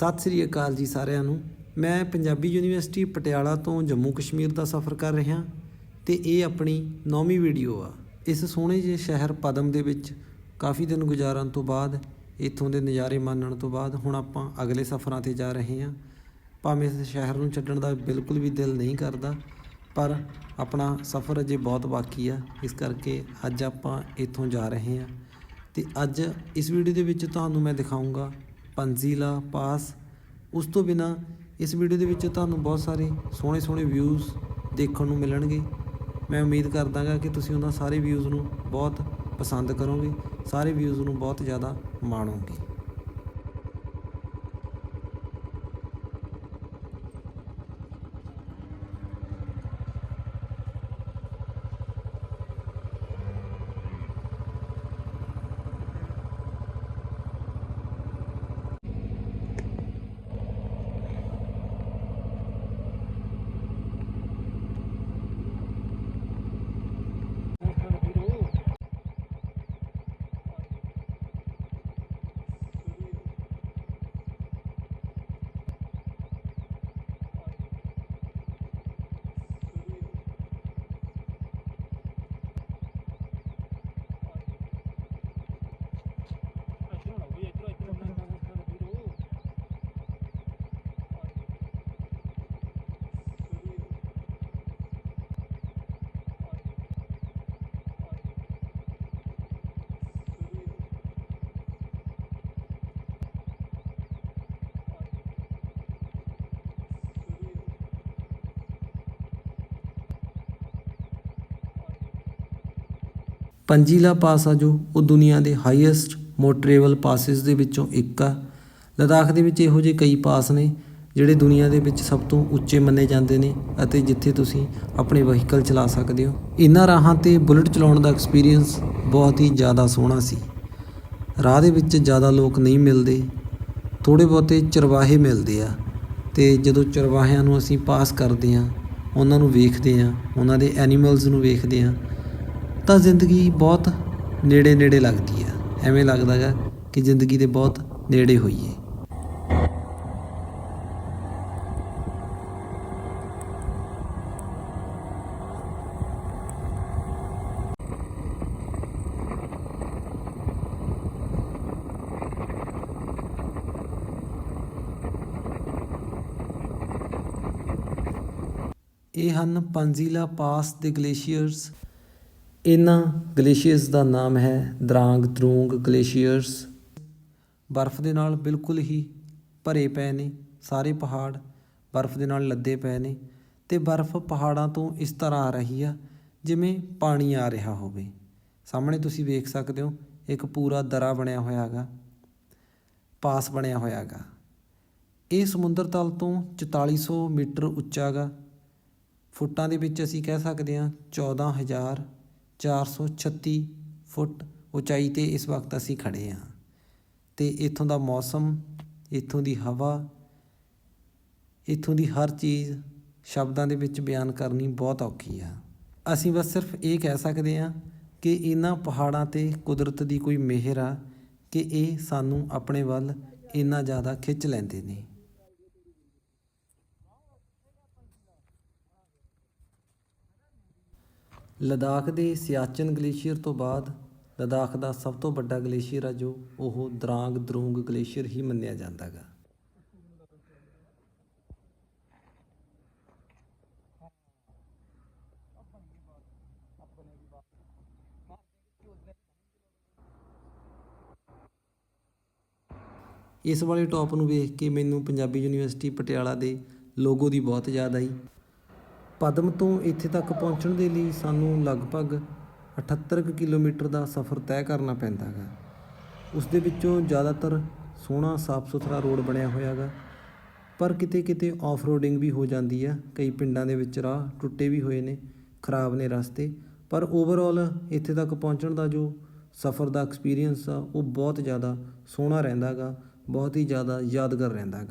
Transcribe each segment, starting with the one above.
ਸਤਿ ਸ੍ਰੀ ਅਕਾਲ ਜੀ ਸਾਰਿਆਂ ਨੂੰ। ਮੈਂ ਪੰਜਾਬੀ ਯੂਨੀਵਰਸਿਟੀ ਪਟਿਆਲਾ ਤੋਂ ਜੰਮੂ ਕਸ਼ਮੀਰ ਦਾ ਸਫ਼ਰ ਕਰ ਰਿਹਾ ਤੇ ਇਹ ਆਪਣੀ ਨੌਵੀਂ ਵੀਡੀਓ ਆ। ਇਸ ਸੋਹਣੇ ਜਿਹੇ ਸ਼ਹਿਰ ਪਦਮ ਦੇ ਵਿੱਚ ਕਾਫੀ ਦਿਨ ਗੁਜ਼ਾਰਨ ਤੋਂ ਬਾਅਦ, ਇੱਥੋਂ ਦੇ ਨਜ਼ਾਰੇ ਮਾਣਨ ਤੋਂ ਬਾਅਦ ਹੁਣ ਆਪਾਂ ਅਗਲੇ ਸਫ਼ਰਾਂ ਤੇ ਜਾ ਰਹੇ ਹਾਂ। ਭਾਵੇਂ ਇਸ ਸ਼ਹਿਰ ਨੂੰ ਛੱਡਣ ਦਾ ਬਿਲਕੁਲ ਵੀ ਦਿਲ ਨਹੀਂ ਕਰਦਾ, ਪਰ ਆਪਣਾ ਸਫ਼ਰ ਅਜੇ ਬਹੁਤ ਬਾਕੀ ਆ। ਇਸ ਕਰਕੇ ਅੱਜ ਆਪਾਂ ਇੱਥੋਂ ਜਾ ਰਹੇ ਹਾਂ। ਤੇ ਅੱਜ ਇਸ ਵੀਡੀਓ ਦੇ ਵਿੱਚ ਤੁਹਾਨੂੰ ਮੈਂ ਦਿਖਾਉਂਗਾ ਪੰਜ਼ੀਲਾ ਪਾਸ। ਉਸ ਤੋਂ ਬਿਨਾ ਇਸ ਵੀਡੀਓ ਦੇ ਵਿੱਚ ਤੁਹਾਨੂੰ ਬਹੁਤ ਸਾਰੇ ਸੋਹਣੇ ਸੋਹਣੇ ਵਿਊਜ਼ ਦੇਖਣ ਨੂੰ ਮਿਲਣਗੇ। ਮੈਂ ਉਮੀਦ ਕਰਦਾਗਾ ਕਿ ਤੁਸੀਂ ਉਹਨਾਂ ਸਾਰੇ ਵਿਊਜ਼ ਨੂੰ ਬਹੁਤ ਪਸੰਦ ਕਰੋਗੇ, ਸਾਰੇ ਵਿਊਜ਼ ਨੂੰ ਬਹੁਤ ਜ਼ਿਆਦਾ ਮਾਣੋਗੇ। ਪੰਜੀਲਾ ਪਾਸ ਆ ਜੋ, ਉਹ ਦੁਨੀਆ ਦੇ ਹਾਈਐਸਟ ਮੋਟਰੇਬਲ ਪਾਸਿਸ ਦੇ ਵਿੱਚੋਂ ਇੱਕ ਆ। ਲਦਾਖ ਦੇ ਵਿੱਚ ਇਹੋ ਜਿਹੇ ਕਈ ਪਾਸ ਨੇ, ਜਿਹੜੇ ਦੁਨੀਆ ਦੇ ਵਿੱਚ ਸਭ ਤੋਂ ਉੱਚੇ ਮੰਨੇ ਜਾਂਦੇ ਨੇ ਅਤੇ ਜਿੱਥੇ ਤੁਸੀਂ ਆਪਣੇ ਵਹੀਕਲ ਚਲਾ ਸਕਦੇ ਹੋ। ਇਨ੍ਹਾਂ ਰਾਹਾਂ ਤੇ ਬੁਲਟ ਚਲਾਉਣ ਦਾ ਐਕਸਪੀਰੀਅੰਸ ਬਹੁਤ ਹੀ ਜ਼ਿਆਦਾ ਸੋਹਣਾ ਸੀ। ਰਾਹ ਦੇ ਵਿੱਚ ਜ਼ਿਆਦਾ ਲੋਕ ਨਹੀਂ ਮਿਲਦੇ ਥੋੜੇ ਬਹੁਤੇ ਚਰਵਾਹੇ ਮਿਲਦੇ ਆ ਤੇ ਜਦੋਂ ਚਰਵਾਹਿਆਂ ਨੂੰ ਅਸੀਂ ਪਾਸ ਕਰਦੇ ਆ ਉਹਨਾਂ ਨੂੰ ਵੇਖਦੇ ਆ ਉਹਨਾਂ ਦੇ ਐਨੀਮਲਸ ਨੂੰ ਵੇਖਦੇ ਆ ਤਾਂ ਜ਼ਿੰਦਗੀ ਬਹੁਤ ਨੇੜੇ ਨੇੜੇ ਲੱਗਦੀ ਆ। ਐਵੇਂ ਲੱਗਦਾ ਹੈ ਕਿ ਜ਼ਿੰਦਗੀ ਦੇ ਬਹੁਤ ਨੇੜੇ ਹੋਈਏ ਇਹ ਹਨ ਪੰਜ਼ੀਲਾ ਪਾਸ ਦੇ ਗਲੇਸ਼ੀਅਰਸ। ਇਹਨਾਂ ਗਲੇਸ਼ੀਅਰਸ ਦਾ ਨਾਮ ਹੈ ਦਰਾਂਗ ਦਰੂੰਗ ਗਲੇਸ਼ੀਅਰਸ। ਬਰਫ਼ ਦੇ ਨਾਲ ਬਿਲਕੁਲ ਹੀ ਭਰੇ ਪਏ ਨੇ ਸਾਰੇ ਪਹਾੜ, ਬਰਫ਼ ਦੇ ਨਾਲ ਲੱਦੇ ਪਏ ਨੇ ਤੇ ਬਰਫ਼ ਪਹਾੜਾਂ ਤੋਂ ਇਸ ਤਰ੍ਹਾਂ ਆ ਰਹੀ ਆ ਜਿਵੇਂ ਪਾਣੀ ਆ ਰਿਹਾ ਹੋਵੇ। ਸਾਹਮਣੇ ਤੁਸੀਂ ਵੇਖ ਸਕਦੇ ਹੋ, ਇੱਕ ਪੂਰਾ ਦਰਾ ਬਣਿਆ ਹੋਇਆ ਹੈਗਾ, ਪਾਸ ਬਣਿਆ ਹੋਇਆ ਹੈਗਾ। ਇਹ ਸਮੁੰਦਰ ਤਲ ਤੋਂ 4400 ਮੀਟਰ ਉੱਚਾ ਹੈਗਾ। ਫੁੱਟਾਂ ਦੇ ਵਿੱਚ ਅਸੀਂ ਕਹਿ ਸਕਦੇ ਹਾਂ 14436 ਫੁੱਟ ਉਚਾਈ ਤੇ ਇਸ ਵਕਤ ਅਸੀਂ ਖੜੇ ਹਾਂ। ਤੇ ਇੱਥੋਂ ਦਾ ਮੌਸਮ, ਇੱਥੋਂ ਦੀ ਹਵਾ, ਇੱਥੋਂ ਦੀ ਹਰ ਚੀਜ਼ ਸ਼ਬਦਾਂ ਦੇ ਵਿੱਚ ਬਿਆਨ ਕਰਨੀ ਬਹੁਤ ਔਖੀ ਆ। ਅਸੀਂ ਬਸ ਸਿਰਫ ਇਹ ਕਹਿ ਸਕਦੇ ਹਾਂ ਕਿ ਇਹਨਾਂ ਪਹਾੜਾਂ ਤੇ ਕੁਦਰਤ ਦੀ ਕੋਈ ਮਿਹਰ ਆ ਕਿ ਇਹ ਸਾਨੂੰ ਆਪਣੇ ਵੱਲ ਇੰਨਾ ਜ਼ਿਆਦਾ ਖਿੱਚ ਲੈਂਦੇ ਨੇ। ਲਦਾਖ ਦੇ ਸਿਆਚਨ ਗਲੇਸ਼ੀਅਰ ਤੋਂ ਬਾਅਦ ਲਦਾਖ ਦਾ ਸਭ ਤੋਂ ਵੱਡਾ ਗਲੇਸ਼ੀਅਰ ਆ ਜੋ ਉਹ ਦਰਾਂਗ ਦਰੂੰਗ ਗਲੇਸ਼ੀਅਰ ਹੀ ਮੰਨਿਆ ਜਾਂਦਾ ਗਾ ਇਸ ਵਾਲੇ ਟੌਪ ਨੂੰ ਵੇਖ ਕੇ ਮੈਨੂੰ ਪੰਜਾਬੀ ਯੂਨੀਵਰਸਿਟੀ ਪਟਿਆਲਾ ਦੇ ਲੋਗੋ ਦੀ ਬਹੁਤ ਯਾਦ ਆਈ। ਪਦਮ ਤੋਂ ਇੱਥੇ ਤੱਕ ਪਹੁੰਚਣ ਦੇ ਲਈ ਸਾਨੂੰ ਲਗਭਗ 78 ਕੁ ਕਿਲੋਮੀਟਰ ਦਾ ਸਫ਼ਰ ਤੈਅ ਕਰਨਾ ਪੈਂਦਾ ਹੈ ਉਸ ਦੇ ਵਿੱਚੋਂ ਜ਼ਿਆਦਾਤਰ ਸੋਹਣਾ ਸਾਫ਼ ਸੁਥਰਾ ਰੋਡ ਬਣਿਆ ਹੋਇਆ ਹੈਗਾ। ਪਰ ਕਿਤੇ ਕਿਤੇ ਆਫ ਰੋਡਿੰਗ ਵੀ ਹੋ ਜਾਂਦੀ ਆ। ਕਈ ਪਿੰਡਾਂ ਦੇ ਵਿੱਚ ਰਾਹ ਟੁੱਟੇ ਵੀ ਹੋਏ ਨੇ, ਖਰਾਬ ਨੇ ਰਸਤੇ। ਪਰ ਓਵਰਆਲ ਇੱਥੇ ਤੱਕ ਪਹੁੰਚਣ ਦਾ ਜੋ ਸਫ਼ਰ ਦਾ ਐਕਸਪੀਰੀਅੰਸ ਆ, ਉਹ ਬਹੁਤ ਜ਼ਿਆਦਾ ਸੋਹਣਾ ਰਹਿੰਦਾ ਗਾ ਬਹੁਤ ਹੀ ਜ਼ਿਆਦਾ ਯਾਦਗਾਰ ਰਹਿੰਦਾ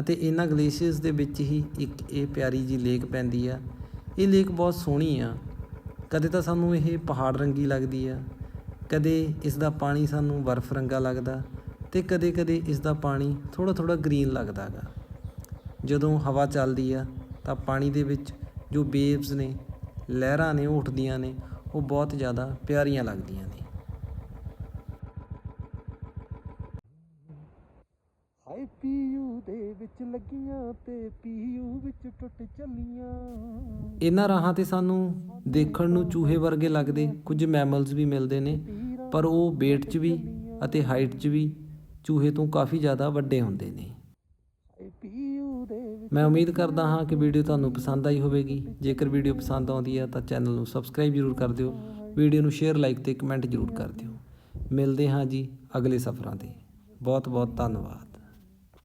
ਅਤੇ ਇਹਨਾਂ ਗਲੇਸ਼ੀਅਰਸ ਦੇ ਵਿੱਚ ਹੀ ਇੱਕ ਇਹ ਪਿਆਰੀ ਜੀ ਲੇਕ ਪੈਂਦੀ ਆ। ਇਹ ਲੇਕ ਬਹੁਤ ਸੋਹਣੀ ਆ। ਕਦੇ ਤਾਂ ਸਾਨੂੰ ਇਹ ਪਹਾੜ ਰੰਗੀ ਲੱਗਦੀ ਆ। ਕਦੇ ਇਸ ਦਾ ਪਾਣੀ ਸਾਨੂੰ ਬਰਫ਼ ਰੰਗਾ ਲੱਗਦਾ ਤੇ ਕਦੇ-ਕਦੇ ਇਸ ਦਾ ਪਾਣੀ ਥੋੜਾ ਥੋੜਾ ਗ੍ਰੀਨ ਲੱਗਦਾ ਗਾ। ਜਦੋਂ ਹਵਾ ਚੱਲਦੀ ਆ ਤਾਂ ਪਾਣੀ ਦੇ ਵਿੱਚ ਜੋ ਵੇਵਸ ਨੇ, ਲਹਿਰਾਂ ਨੇ ਉਹ ਉੱਠਦੀਆਂ ਨੇ, ਉਹ ਬਹੁਤ ਜ਼ਿਆਦਾ ਪਿਆਰੀਆਂ ਲੱਗਦੀਆਂ ਨੇ ਹਾਈ ਪੀਯੂ ਦੇ ਵਿੱਚ ਲੱਗੀਆਂ ਤੇ ਪੀਯੂ ਵਿੱਚ ਟੁੱਟ ਚੱਲੀਆਂ। ਇਹਨਾਂ ਰਾਹਾਂ ਤੇ ਸਾਨੂੰ ਦੇਖਣ ਨੂੰ ਚੂਹੇ ਵਰਗੇ ਲੱਗਦੇ ਕੁਝ ਮੈਮਲਸ ਵੀ ਮਿਲਦੇ ਨੇ ਪਰ ਉਹ weight 'ਚ ਵੀ ਅਤੇ ਹਾਈਟ 'ਚ ਵੀ ਚੂਹੇ ਤੋਂ ਕਾਫੀ ਜ਼ਿਆਦਾ ਵੱਡੇ ਹੁੰਦੇ ਨੇ। ਮੈਂ ਉਮੀਦ ਕਰਦਾ ਹਾਂ ਕਿ ਵੀਡੀਓ ਤੁਹਾਨੂੰ ਪਸੰਦ ਆਈ ਹੋਵੇਗੀ। ਜੇਕਰ ਵੀਡੀਓ ਪਸੰਦ ਆਉਂਦੀ ਹੈ ਤਾਂ ਚੈਨਲ ਨੂੰ ਸਬਸਕ੍ਰਾਈਬ ਜ਼ਰੂਰ ਕਰ ਦਿਓ। ਵੀਡੀਓ ਨੂੰ ਸ਼ੇਅਰ ਲਾਈਕ ਤੇ ਕਮੈਂਟ ਜ਼ਰੂਰ ਕਰ ਦਿਓ। ਮਿਲਦੇ ਹਾਂ ਜੀ ਅਗਲੇ ਸਫ਼ਰਾਂ ਤੇ। ਬਹੁਤ ਬਹੁਤ ਧੰਨਵਾਦ।